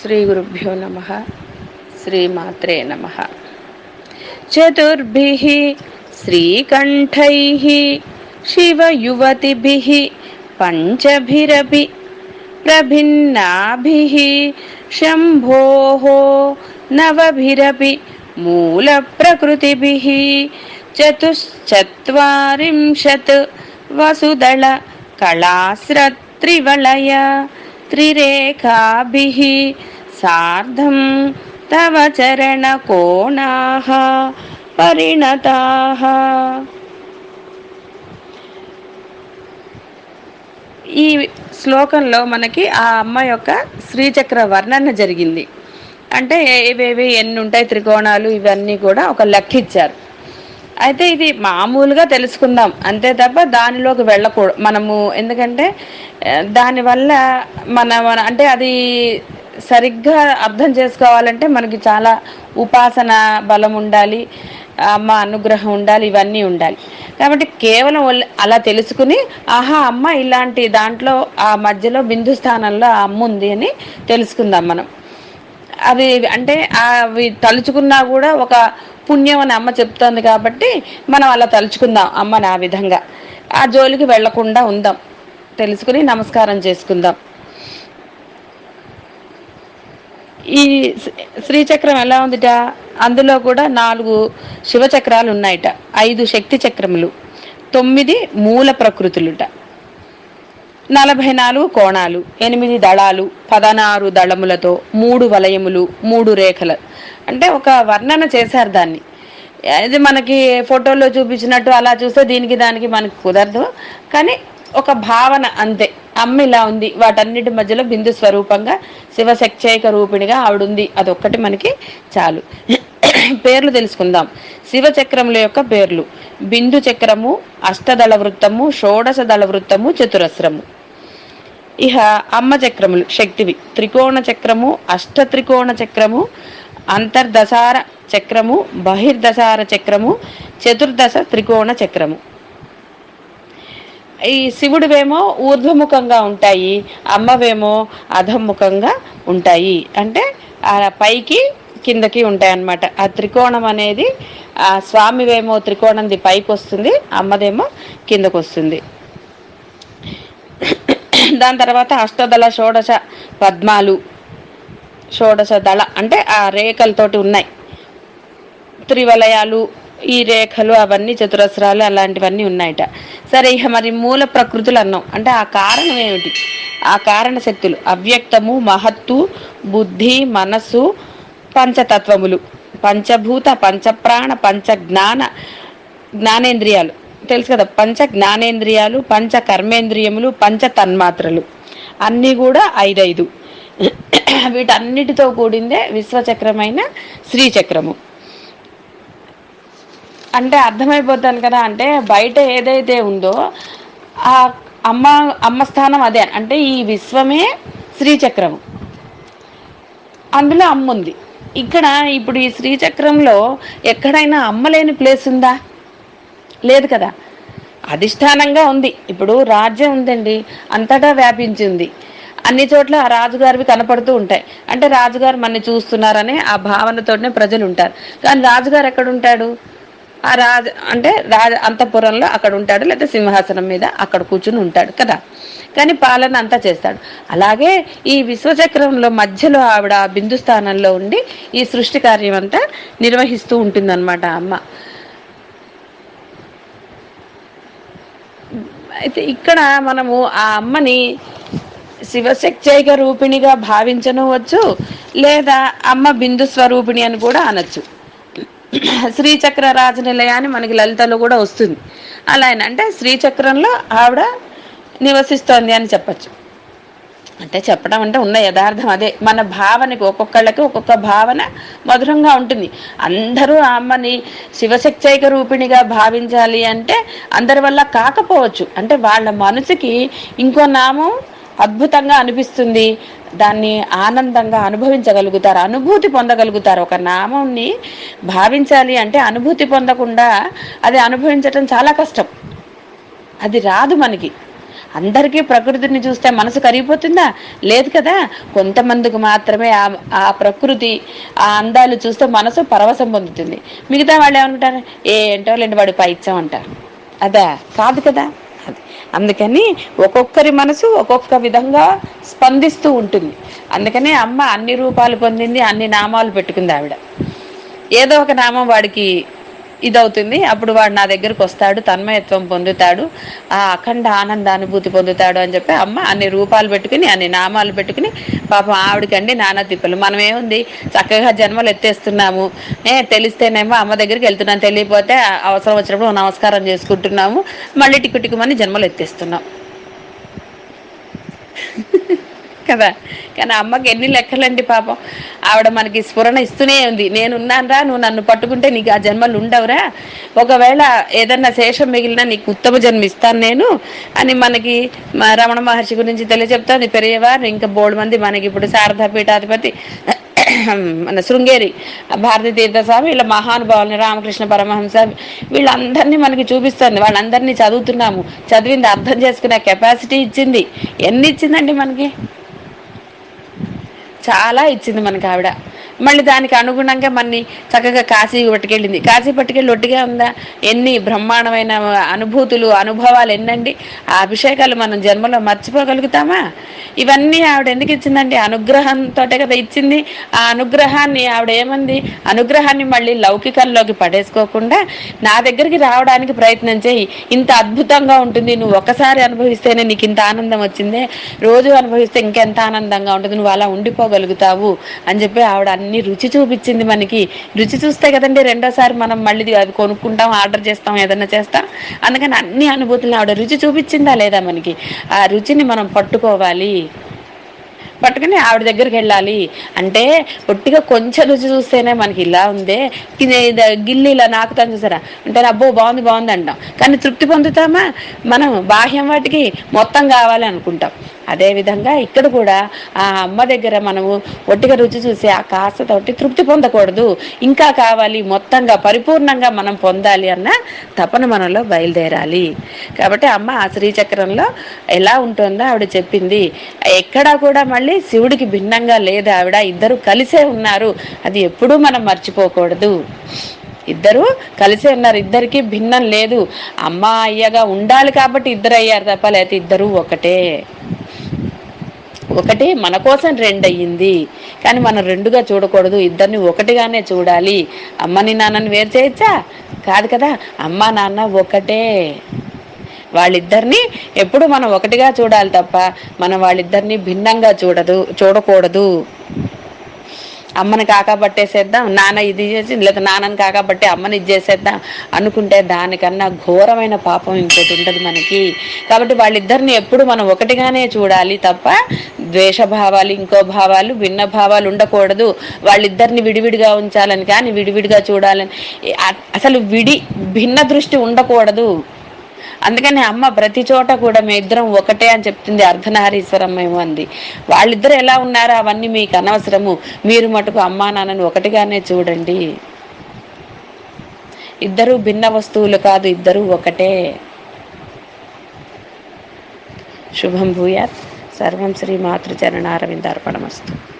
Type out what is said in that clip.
శ్రీ గురుభ్యో నమ శ్రీమాత్రే నమ చతుర్భి శ్రీకంఠై శివయువతిభి పంచభిరపి ప్రభిన్నాభి శంభో నవభిరపి మూలప్రకృతిభిः చతుశ్చత్వరింశత్ వసుదళ కళాస్రత్రివలయ त्रिरेखाभिः सार्धं तव चरणकोणाः परिणताः ఈ శ్లోకంలో మనకి ఆ అమ్మ యొక్క శ్రీచక్ర వర్ణన జరిగింది అంటే ఏవేవి ఎన్ని ఉంటాయి త్రికోణాలు ఇవన్నీ కూడా ఒక లెక్క ఇచ్చారు అయితే ఇది మామూలుగా తెలుసుకుందాం. అంతే తప్ప దానిలోకి వెళ్ళకూడదు. మనము ఎందుకంటే దానివల్ల మన మన అంటే అది సరిగ్గా అర్థం చేసుకోవాలంటే మనకి చాలా ఉపాసన బలం ఉండాలి అమ్మ అనుగ్రహం ఉండాలి ఇవన్నీ ఉండాలి. కాబట్టి కేవలం అలా తెలుసుకుని ఆహా అమ్మ ఇలాంటి దాంట్లో ఆ మధ్యలో బిందు స్థానంలో ఆ అమ్మ ఉంది అని తెలుసుకుందాం మనం. అవి అంటే అవి తలుచుకున్నా కూడా ఒక పుణ్యం అని అమ్మ చెప్తోంది కాబట్టి మనం అలా తలుచుకుందాం అమ్మ నా విధంగా. ఆ జోలికి వెళ్ళకుండా ఉందాం. తెలుసుకుని నమస్కారం చేసుకుందాం. ఈ శ్రీచక్రం ఎలా ఉందిట? అందులో కూడా నాలుగు శివచక్రాలు ఉన్నాయట. ఐదు శక్తి చక్రములు. తొమ్మిది మూల ప్రకృతులుట. నలభై నాలుగు కోణాలు ఎనిమిది దళాలు పదనారు దళములతో మూడు వలయములు మూడు రేఖలు. అంటే ఒక వర్ణన చేశారు దాన్ని. ఇది మనకి ఫోటోలో చూపించినట్టు అలా చూస్తే దీనికి దానికి మనకి కుదరదు. కానీ ఒక భావన అంతే. అమ్మ ఇలా ఉంది. వాటన్నిటి మధ్యలో బిందు స్వరూపంగా శివశక్చైక రూపిణిగా ఆవిడుంది అదొక్కటి మనకి చాలు. పేర్లు తెలుసుకుందాం. శివ చక్రముల యొక్క పేర్లు. బిందు చక్రము అష్టదళ వృత్తము షోడశ దళ వృత్తము చతురస్రము. ఇహ అమ్మ చక్రములు శక్తివి. త్రికోణ చక్రము అష్ట త్రికోణ చక్రము అంతర్దశార చక్రము బహిర్దశార చక్రము చతుర్దశ త్రికోణ చక్రము. ఈ శివుడివేమో ఊర్ధ్వముఖంగా ఉంటాయి అమ్మవేమో అధముఖంగా ఉంటాయి. అంటే ఆ పైకి కిందకి ఉంటాయి అన్నమాట ఆ త్రికోణం అనేది ఆ స్వామివేమో త్రికోణంది పైకి వస్తుంది అమ్మదేమో కిందకు వస్తుంది దాని తర్వాత అష్టదళ షోడశ పద్మాలు షోడశ దళ అంటే ఆ రేఖలతోటి ఉన్నాయి. త్రివలయాలు ఈ రేఖలు అవన్నీ చతురస్రాలు అలాంటివన్నీ ఉన్నాయట. సరే ఇక మరి మూల ప్రకృతులు అన్నాం. అంటే ఆ కారణం ఏమిటి? ఆ కారణ శక్తులు. అవ్యక్తము మహత్తు బుద్ధి మనస్సు పంచతత్వములు. పంచభూత పంచప్రాణ పంచ జ్ఞాన జ్ఞానేంద్రియాలు. తెలుసు కదా పంచ జ్ఞానేంద్రియాలు పంచ కర్మేంద్రియములు పంచ తన్మాత్రలు. అన్నీ కూడా ఐదైదు. వీటన్నిటితో కూడిందే విశ్వచక్రమైన శ్రీచక్రము. అంటే అర్థమైపోతాను కదా అంటే బయట ఏదైతే ఉందో ఆ అమ్మ అమ్మ స్థానం అదే అంటే ఈ విశ్వమే శ్రీచక్రము. అందులో అమ్మ ఉంది ఇక్కడ ఇప్పుడు ఈ శ్రీచక్రంలో ఎక్కడైనా అమ్మ లేని ప్లేస్ ఉందా? లేదు కదా. అధిష్టానంగా ఉంది. ఇప్పుడు రాజ్యం ఉందండి. అంతటా వ్యాపించింది. అన్ని చోట్ల ఆ రాజుగారివి కనపడుతూ ఉంటాయి. అంటే రాజుగారు మనని చూస్తున్నారనే ఆ భావనతోనే ప్రజలు ఉంటారు. కానీ రాజుగారు ఎక్కడ ఉంటాడు ఆ రాజ అంటే రాజ అంతఃపురంలో అక్కడ ఉంటాడు. లేదా సింహాసనం మీద అక్కడ కూర్చుని ఉంటాడు కదా. కానీ పాలన అంతా చేస్తాడు. అలాగే ఈ విశ్వచక్రంలో మధ్యలో ఆవిడ బిందు స్థానంలో ఉండి ఈ సృష్టి కార్యం అంతా నిర్వహిస్తూ ఉంటుందన్నమాట అమ్మ. అయితే ఇక్కడ మనము ఆ అమ్మని శివశక్చైక రూపిణిగా భావించనవచ్చు లేదా అమ్మ బిందు స్వరూపిణి అని కూడా అనొచ్చు. శ్రీచక్ర రాజనిలయాన్ని మనకి లలితలో కూడా వస్తుంది. అలా అంటే శ్రీచక్రంలో ఆవిడ నివసిస్తోంది అని చెప్పచ్చు. అంటే చెప్పడం అంటే ఉన్న యథార్థం అదే. మన భావనకి ఒక్కొక్కళ్ళకి ఒక్కొక్క భావన మధురంగా ఉంటుంది. అందరూ ఆ అమ్మని శివశక్తిక రూపిణిగా భావించాలి అంటే అందరి వల్ల కాకపోవచ్చు. అంటే వాళ్ళ మనసుకి ఇంకో నామం అద్భుతంగా అనిపిస్తుంది. దాన్ని ఆనందంగా అనుభవించగలుగుతారు అనుభూతి పొందగలుగుతారు. ఒక నామంని భావించాలి అంటే అనుభూతి పొందకుండా అది అనుభవించటం చాలా కష్టం. అది రాదు మనకి. అందరికీ ప్రకృతిని చూస్తే మనసు కరిగిపోతుందా? లేదు కదా. కొంతమందికి మాత్రమే ఆ ఆ ప్రకృతి ఆ అందాలు చూస్తే మనసు పరవశం పొందుతుంది. మిగతా వాళ్ళు ఏమనుకుంటారు? ఏంటో లేండి వాడు పైత్యం అంటారు. అదా? కాదు కదా. అది. అందుకని ఒక్కొక్కరి మనసు ఒక్కొక్క విధంగా స్పందిస్తూ ఉంటుంది. అందుకనే అమ్మ అన్ని రూపాలు పొందింది అన్ని నామాలు పెట్టుకుంది ఆవిడ. ఏదో ఒక నామం వాడికి ఇదవుతుంది. అప్పుడు వాడు నా దగ్గరకు వస్తాడు తన్మయత్వం పొందుతాడు. ఆ అఖండ ఆనందానుభూతి పొందుతాడు అని చెప్పి అమ్మ అన్ని రూపాలు పెట్టుకుని అన్ని నామాలు పెట్టుకుని పాపం ఆవిడకండి నానా తిప్పలు. మనం ఏముంది? చక్కగా జన్మలు ఎత్తేస్తున్నాము. ఏ తెలిస్తేనేమో అమ్మ దగ్గరికి వెళ్తున్నాను తెలియపోతే అవసరం వచ్చినప్పుడు నమస్కారం చేసుకుంటున్నాము. మళ్ళీ టిక్కు టిక్కుమని జన్మలు ఎత్తేస్తున్నాం. కదా. కానీ అమ్మకి ఎన్ని లెక్కలండి పాపం. ఆవిడ మనకి స్ఫురణ ఇస్తూనే ఉంది. నేనున్నానరా నువ్వు నన్ను పట్టుకుంటే నీకు ఆ జన్మలు ఉండవురా. ఒకవేళ ఏదన్నా శేషం మిగిలినా నీకు ఉత్తమ జన్మ ఇస్తాను నేను అని మనకి రమణ మహర్షి గురించి తెలియజెప్తాను పెరియవారు ఇంకా బోడు మంది. మనకి ఇప్పుడు శారదా పీఠాధిపతి మన శృంగేరి భారతీ తీర్థస్వామి వీళ్ళ మహానుభావులని రామకృష్ణ పరమహంస వీళ్ళందరినీ మనకి చూపిస్తుంది. వాళ్ళందరినీ చదువుతున్నాము. చదివింది అర్థం చేసుకునే కెపాసిటీ ఇచ్చింది. ఎన్ని ఇచ్చిందండి మనకి? చాలా ఇచ్చింది మనకి ఆవిడ మళ్ళీ దానికి అనుగుణంగా మన్ని చక్కగా కాశీ పట్టుకెళ్ళింది. కాశీ పట్టుకెళ్ళి ఒట్టిగా ఉందా ఎన్ని బ్రహ్మాండమైన అనుభూతులు అనుభవాలు ఎన్నండి? ఆ అభిషేకాలు మనం జన్మలో మర్చిపోగలుగుతామా? ఇవన్నీ ఆవిడ ఎందుకు ఇచ్చిందండి అనుగ్రహంతో కదా ఇచ్చింది. ఆ అనుగ్రహాన్ని ఆవిడ ఏమంది? అనుగ్రహాన్ని మళ్ళీ లౌకికంలోకి పడేసుకోకుండా నా దగ్గరికి రావడానికి ప్రయత్నం చేయి. ఇంత అద్భుతంగా ఉంటుంది. నువ్వు ఒకసారి అనుభవిస్తేనే నీకు ఇంత ఆనందం వచ్చిందే. రోజు అనుభవిస్తే ఇంకెంత ఆనందంగా ఉంటుంది. నువ్వు అలా ఉండిపోగలుగుతావు అని చెప్పి ఆవిడ అన్ని రుచి చూపించింది మనకి. రుచి చూస్తే కదండి రెండోసారి మనం మళ్ళీ అది కొనుక్కుంటాం ఆర్డర్ చేస్తాం ఏదైనా చేస్తాం. అందుకని అన్ని అనుభూతులు ఆవిడ రుచి చూపించిందా లేదా మనకి? ఆ రుచిని మనం పట్టుకోవాలి. పట్టుకుని ఆవిడ దగ్గరికి వెళ్ళాలి. అంటే ఒట్టిగా కొంచెం రుచి చూస్తేనే మనకి ఇలా ఉందే. గిల్లి ఇలా నాకుతాను చూసారా? అంటే అబ్బో బాగుంది బాగుంది అంటాం. కానీ తృప్తి పొందుతామా? మనం బాహ్యం వాటికి మొత్తం కావాలి అనుకుంటాం. అదేవిధంగా ఇక్కడ కూడా ఆ అమ్మ దగ్గర మనము ఒట్టిగా రుచి చూసి ఆ కాస్తతోటి తృప్తి పొందకూడదు. ఇంకా కావాలి మొత్తంగా పరిపూర్ణంగా మనం పొందాలి అన్న తపన మనలో బయలుదేరాలి. కాబట్టి అమ్మ ఆ శ్రీచక్రంలో ఎలా ఉంటుందో ఆవిడ చెప్పింది. ఎక్కడా కూడా మళ్ళీ శివుడికి భిన్నంగా లేదు. ఆవిడ ఇద్దరు కలిసే ఉన్నారు. అది ఎప్పుడూ మనం మర్చిపోకూడదు. ఇద్దరు కలిసే ఉన్నారు. ఇద్దరికి భిన్నం లేదు. అమ్మ అయ్యగా ఉండాలి కాబట్టి ఇద్దరు అయ్యారు తప్ప లేకపోతే ఇద్దరు ఒకటే. ఒకటి మన కోసం రెండు అయ్యింది కానీ మనం రెండుగా చూడకూడదు. ఇద్దరిని ఒకటిగానే చూడాలి. అమ్మని నాన్నని వేరు చేయొచ్చా కాదు కదా. అమ్మ నాన్న ఒకటే. వాళ్ళిద్దరిని ఎప్పుడు మనం ఒకటిగా చూడాలి తప్ప మనం వాళ్ళిద్దరిని భిన్నంగా చూడదు చూడకూడదు. అమ్మని కాకబట్టేసేద్దాం నాన్న ఇది చేసి లేదా నాన్నని కాకబట్టి అమ్మని ఇది చేసేద్దాం అనుకుంటే దానికన్నా ఘోరమైన పాపం ఇంకోటి ఉంటుంది మనకి. కాబట్టి వాళ్ళిద్దరిని ఎప్పుడు మనం ఒకటిగానే చూడాలి తప్ప ద్వేష భావాలు ఇంకో భావాలు భిన్న భావాలు ఉండకూడదు. వాళ్ళిద్దరిని విడివిడిగా ఉంచాలని కానీ విడివిడిగా చూడాలని. అసలు విడి భిన్న దృష్టి ఉండకూడదు. అందుకని అమ్మ ప్రతి చోట కూడా మీ ఇద్దరం ఒకటే అని చెప్తుంది అర్ధనారీశ్వరమేమో అంది. వాళ్ళిద్దరు ఎలా ఉన్నారో? అవన్నీ మీకు అనవసరము. మీరు మటుకు అమ్మా నాన్నని ఒకటిగానే చూడండి. ఇద్దరు భిన్న వస్తువులు కాదు ఇద్దరు ఒకటే. శుభం భూయాత్. సర్వం శ్రీ మాతృచరణారవిందార్పణమస్తు.